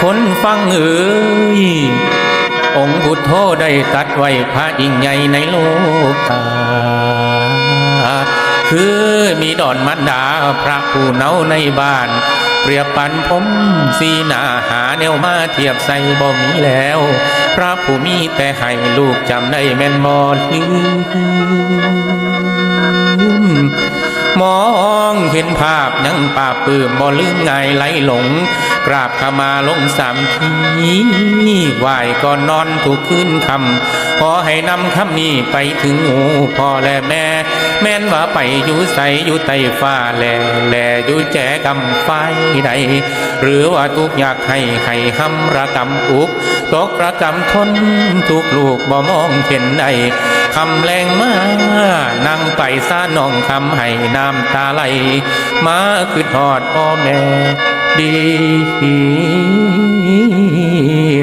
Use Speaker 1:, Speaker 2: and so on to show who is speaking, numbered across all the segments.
Speaker 1: คนฟังเอ๋ยองค์พุทโธได้ตัดไว้พระยิ่งใหญ่ในโลกาคือมีดอนมันดาพระผู้เนาในบ้าน เปรียบปันผมสีหนาหาแนวมาเทียบใส่บ่มีแล้ว พระผู้มีแต่ให้ลูกจำได้แม่นบ่ลืมมองเห็นภาพยังป่าปื้มบ่ลืมง่ายไหลหลง กราบขมาลงสามทีไหวก่อนนอนทุกคืนคำขอให้นำคำนี้ไปถึงหูพ่อและแม่ แม่นว่าไปอยู่ใสอยู่ใต้ฟ้าแลแลอยู่แจกำไฟใด หรือว่าทุกอยากให้ให้หำระกำอุก ตกระกำทนทุกลูกบ่มองเห็นใดคำแรงมานั่งไปซาน้องคำให้น้ำตาไหล มาคือทอดพ่อแม่ ดี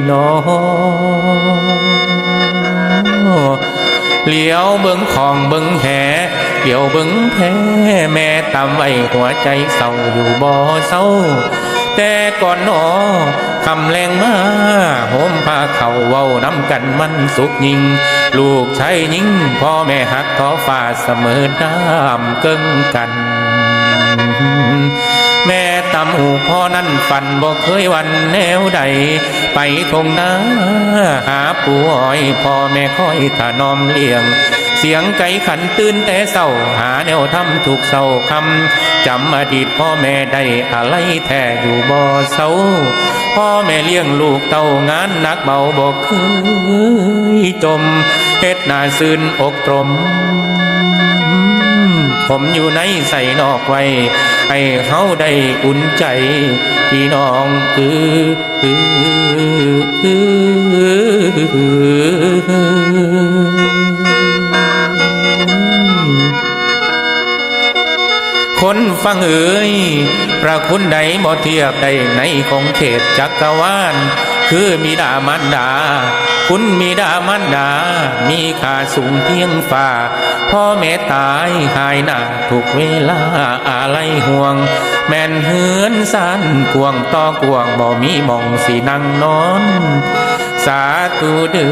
Speaker 1: หนอเหลียวเบิ้งของเบิ้งแหเดี๋ยวเบิ้งแพ้แม่ตำไว้หัวใจเศร้าอยู่บ่เศร้า แต่ก่อนหนอคำแรงมาโหมพาเขาเว้าน้ำกันมันสุขยิ่งลูกชายยิ่งพ่อแม่หักท้อฟ้าเสมอน้ำเกิงกัน ตำหูพ่อนั้นฝันบอกเคยวันแนวใด ไปทงนาหาป่วยพ่อแม่คอยถานอมเลี้ยงเสียงไก่ขันตื่นแต่เศร้าหาแนวทำถูกเศร้าคำจำอดีตพ่อแม่ได้อะไรแท้อยู่บ่เศร้า พ่อแม่เลี้ยงลูกเต้างานหนักเบาบอกเคยจมเฮ็ดนาซื่นอกตรม ผมอยู่ในใส่นอกไว้ ให้เขาได้อุ่นใจ พี่น้องคือคนฟังเอ๋ยพระคุณใดบ่เทียบใดในของเขตจักรวาลคือมีดามันดา คุณมีดามันดา มีค่าสูงเพียงฟ้าพ่อแม่ตายหายหน้าทุกเวลาอะไรห่วง แม่นเหือนสั้นกวงต่อกวงบ่มีมองสีนั่งนอน สาธุเด้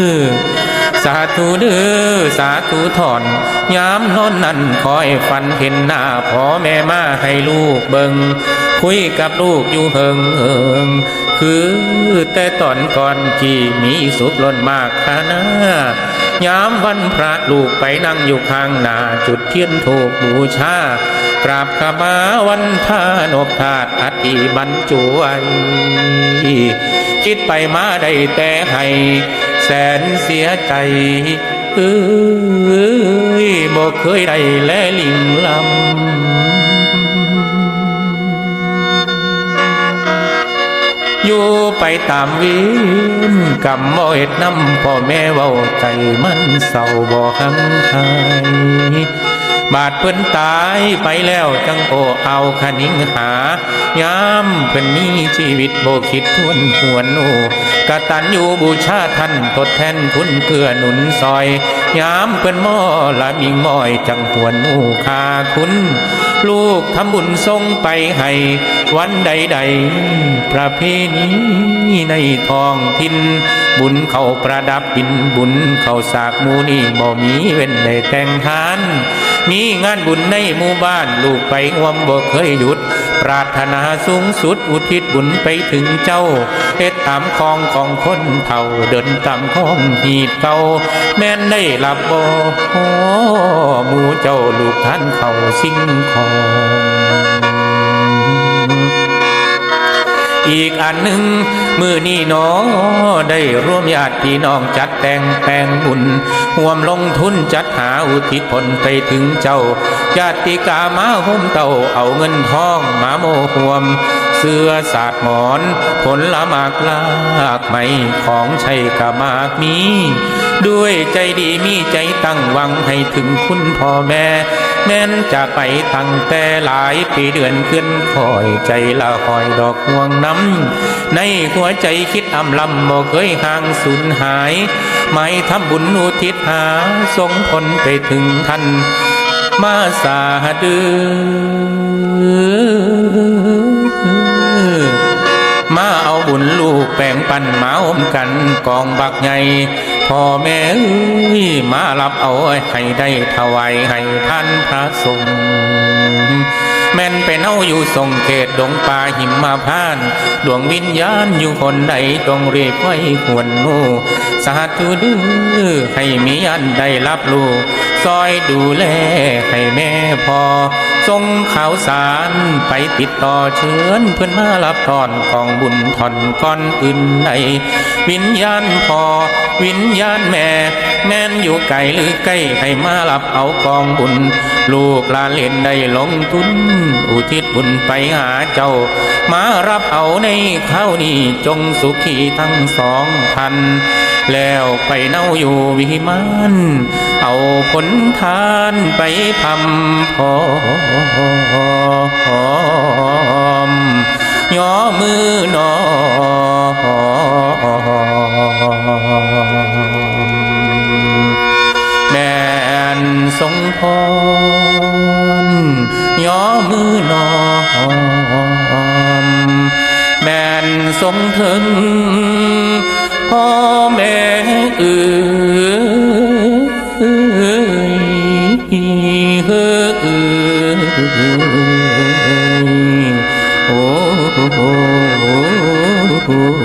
Speaker 1: อสาธุเด้อสาธุถอนยามนอนนั่นคอยฝันเห็นหน้าพ่อแม่มาให้ลูกเบิง คุยกับลูกอยู่เพิงเอิงคือแต่ตอนก่อนที่มีสุขล้นมากขนายามวันพระลูกไปนั่งอยู่ข้างหน้าจุดเทียนถูกบูชากราบขมาวันพานบธาตุอธิบรรจวยคิดไปมาได้แต่ให้แสนเสียใจเอ้ยบอกเคยได้แลลิงลำ อยู่ไปตามวินกำบ่เฮ็ดน้ำพ่อแม่เว้าใจมันเศร้าบ่หังหายบาดเพิ่นตายไปแล้วจังโอเอาคนิ่งหายามเพิ่นมีชีวิตโบคิดทวนหวนโอกตันอยู่บูชาท่านทดแทนคุณเพื่อหนุนซอย ยามเพิ่นม่อละมิงม้อยจังหวนหูคาคุณ ลูกทำบุญทรงไปให้วันใดๆประเพณีในทองทิน บุญเขาประดับดินบุญเขาสากมูนี่บ่มีเว้นในแต่งทาน มีงานบุญในหมู่บ้านลูกไปอวมบ่เคยหยุด ปรารถนาสูงสุดอุทิศบุญไปถึงเจ้าเฮ็ดตามคองของคนเฒ่าเดินตามคองหีดเก่าแม่นได้หลับบ่หมู่เจ้าลูกท่านเขาสิ่งของ อีกอันหนึ่งมือนี่หนอได้ร่วมญาติพี่น้องจัดแต่งแปลงบุญห่วมลงทุนจัดหาอุทิศผลไปถึงเจ้า ญาติกามาห่มเต้าเอาเงินทองมาโมห่วม เสื้อสาดหมอนผลละหมากลากไม่ของใช้กะมากมี ด้วยใจดีมีใจตั้งหวังให้ถึงคุณพ่อแม่ แม้นจากไปตั้งแต่หลายปีเดือนขึ้นคอยใจละคอยดอกห่วงน้ำ ในหัวใจคิดอำลำบ่เคยห่างสูญหาย ไม่ทำบุญอุทิศหาสงผลไปถึงท่านมาสาดือ มาเอาบุญลูกแป่งปันมาอมกันกองบักใหญ่พ่อแม่เอ้ยมารับเอาให้ได้ถวายให้ท่านพระสงฆ์ แม่นเป็นเอาอยู่ทรงเขตดงป่าหิมมาพานต์ดวงวิญญาณอยู่คนใดต้องรียกไว้ควรนูสาธุดื้อให้มีอันได้รับรู้ซอยดูแลให้แม่พอส่งข่าวสารไปติดต่อเชิญเพื่อนมารับตอนของบุญทอนก้อนอื่นใดวิญญาณพอ วิญญาณแม่ แม่นอยู่ไกลหรือใกล้ให้มารับเอากองบุญ ลูกลาเล่นได้ลงทุนอุทิศบุญไปหาเจ้า มารับเอาในข้าวนี้จงสุขีทั้งสองพัน แล้วไปเน่าอยู่วิมานเอาผลทานไปพำพอมย่อมือนอมแม่นทรงพร อม แม่นสมถึงพ่อแม่เอ่ยเฮ้อโอ้